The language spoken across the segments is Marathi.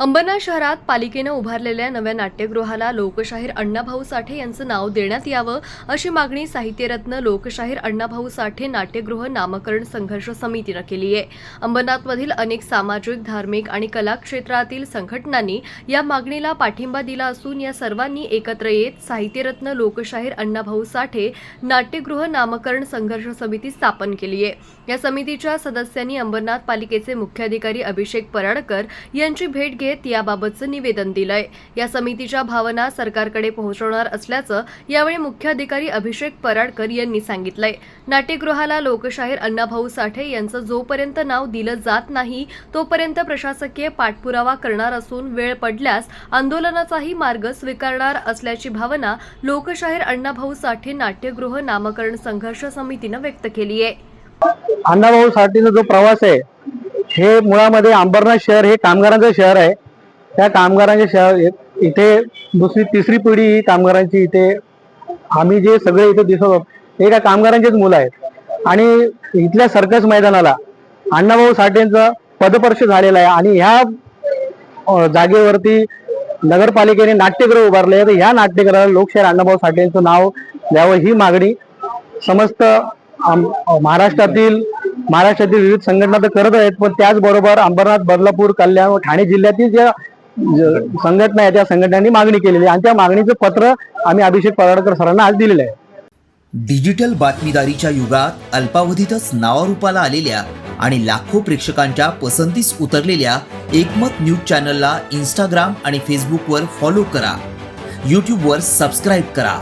अंबरनाथ शहरात पालिकेनं उभारलेल्या नव्या नाट्यगृहाला लोकशाहीर अण्णाभाऊ साठे यांचं नाव देण्यात यावं अशी मागणी साहित्यरत्न लोकशाहीर अण्णाभाऊ साठे नाट्यगृह नामकरण संघर्ष समितीनं केली आहे. अंबरनाथमधील अनेक सामाजिक धार्मिक आणि कला क्षेत्रातील संघटनांनी या मागणीला पाठिंबा दिला असून या सर्वांनी एकत्र येत साहित्यरत्न लोकशाहीर अण्णाभाऊ साठे नाट्यगृह नामकरण संघर्ष समिती स्थापन केली आहे. या समितीच्या सदस्यांनी अंबरनाथ पालिकेचे मुख्याधिकारी अभिषेक पराडकर यांची भेट घेत याबाबतचं निवेदन दिलंय. या समितीच्या भावना सरकारकडे पोहोचवणार असल्याचं यावेळी मुख्याधिकारी अभिषेक पराडकर यांनी सांगितलंय. नाट्यगृहाला लोकशाहीर अण्णाभाऊ साठे यांचं जोपर्यंत नाव दिलं जात नाही तोपर्यंत प्रशासकीय पाठपुरावा करणार असून वेळ पडल्यास आंदोलनाचाही मार्ग स्वीकारणार असल्याची भावना लोकशाहीर अण्णाभाऊ साठे नाट्यगृह नामकरण संघर्ष समितीनं व्यक्त केली आहे अण्णाभाऊ साठेचा जो प्रवास आहे हे मुळामध्ये अंबरनाथ शहर हे कामगारांचं शहर आहे. त्या कामगारांचे शहर इथे दुसरी तिसरी पिढी ही कामगारांची इथे आम्ही जे सगळे इथे दिसत आहोत हे काय कामगारांचेच मुलं आहेत. आणि इथल्या सर्कस मैदानाला अण्णाभाऊ साठेंचं पदपर्श झालेलं आहे आणि ह्या जागेवरती नगरपालिकेने नाट्यगृह उभारले आहे तर ह्या नाट्यगृहाला लोकशाहीर अण्णाभाऊ साठेंचं नाव द्यावं ही मागणी समस्त आम- महाराष्ट्रातील महाराष्ट्रातील विविध संघटना तर करत आहेत पण त्याचबरोबर अंबरनाथ बदलापूर कल्याण व ठाणे जिल्ह्यातील ज्या संघटना आहे त्या संघटनांनी मागणी केलेली आहे. आणि त्या मागणीचं पत्र आम्ही अभिषेक पराडकर सरांना आज दिलेलं आहे. डिजिटल बातमीदारीच्या युगात अल्पावधीतच नावारूपाला आलेल्या आणि लाखो प्रेक्षकांच्या पसंतीस उतरलेल्या एकमत न्यूज चॅनलला इंस्टाग्राम आणि फेसबुकवर फॉलो करा. यूट्यूबवर सबस्क्राईब करा.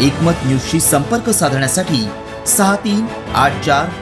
एकमत न्यूजशी संपर्क साधण्यासाठी सहा तीन आठ चार